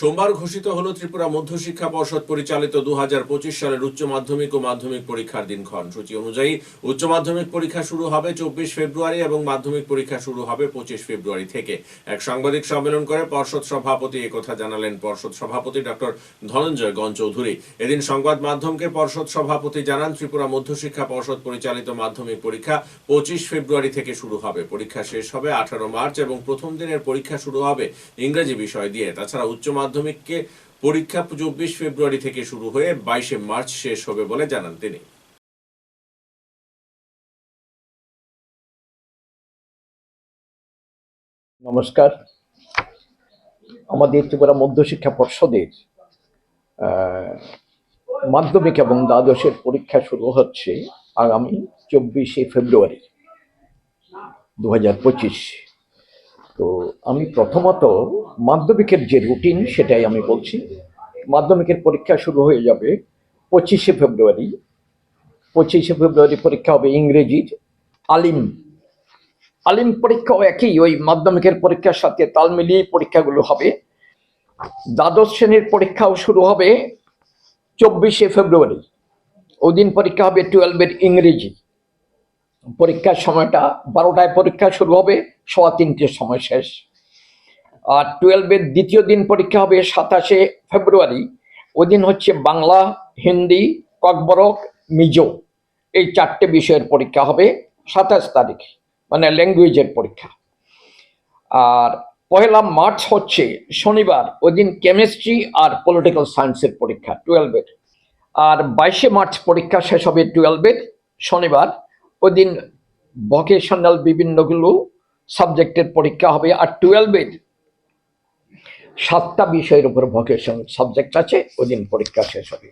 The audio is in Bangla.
সোমবার ঘোষিত হলো ত্রিপুরা মধ্যশিক্ষা পর্ষদ পরিচালিত দু হাজার পঁচিশ সালের উচ্চ মাধ্যমিক ও মাধ্যমিক পরীক্ষার দিনক্ষণ। সূচি অনুযায়ী উচ্চ মাধ্যমিক পরীক্ষা শুরু হবে চব্বিশ ফেব্রুয়ারি এবং মাধ্যমিক পরীক্ষা শুরু হবে পঁচিশ ফেব্রুয়ারি থেকে। এক সাংবাদিক সম্মেলন করে পর্ষদ সভাপতি একথা জানালেন পর্ষদ সভাপতি ডক্টর ধনঞ্জয় গণ চৌধুরী এদিন সংবাদ মাধ্যমকে পর্ষদ সভাপতি জানান, ত্রিপুরা মধ্যশিক্ষা পর্ষদ পরিচালিত মাধ্যমিক পরীক্ষা পঁচিশ ফেব্রুয়ারি থেকে শুরু হবে। পরীক্ষা শেষ হবে আঠারো মার্চ এবং প্রথম দিনের পরীক্ষা শুরু হবে ইংরেজি বিষয় দিয়ে। তাছাড়া উচ্চ মাধ্যমিককে পরীক্ষা চব্বিশ ফেব্রুয়ারি থেকে শুরু হয়ে বাইশে মার্চ শেষ হবে বলে জানান তিনি। নমস্কার। আমাদের ত্রিপুরা মধ্যশিক্ষা পর্ষদের মাধ্যমিক এবং দ্বাদশের পরীক্ষা শুরু হচ্ছে আগামী চব্বিশে ফেব্রুয়ারি দু হাজার পঁচিশ। তো আমি প্রথমত মাধ্যমিকের যে রুটিন সেটাই আমি বলছি। মাধ্যমিকের পরীক্ষা শুরু হয়ে যাবে পঁচিশে ফেব্রুয়ারি। পঁচিশে ফেব্রুয়ারি পরীক্ষা হবে ইংরেজির আলিম। আলিম পরীক্ষাও একই, ওই মাধ্যমিকের পরীক্ষার সাথে তাল মিলিয়ে পরীক্ষাগুলো হবে। দ্বাদশ শ্রেণির পরীক্ষাও শুরু হবে চব্বিশে ফেব্রুয়ারি। ওদিন পরীক্ষা হবে টুয়েলভের ইংরেজি। পরীক্ষার সময়টা বারোটায় পরীক্ষা শুরু হবে, সোয়া তিনটের সময় শেষ। আর টুয়েলভের দ্বিতীয় দিন পরীক্ষা হবে সাতাশে ফেব্রুয়ারি। ওই দিন হচ্ছে বাংলা, হিন্দি, ককবরক, মিজো। এই চারটে বিষয়ের পরীক্ষা হবে সাতাশ তারিখ মানে ল্যাঙ্গুয়েজের পরীক্ষা। আর পয়লা মার্চ হচ্ছে শনিবার, ওই দিন কেমিস্ট্রি আর পলিটিক্যাল সায়েন্সের পরীক্ষা, টুয়েলভের। আর বাইশে মার্চ পরীক্ষা শেষ হবে টুয়েলভের, শনিবার। ওদিন ভকেশনাল বিভিন্নগুলো সাবজেক্টের পরীক্ষা হবে আর টুয়েলভের সাতটা বিষয়ের উপর ভকেশনাল সাবজেক্ট আছে ওই দিন পরীক্ষা শেষ হবে।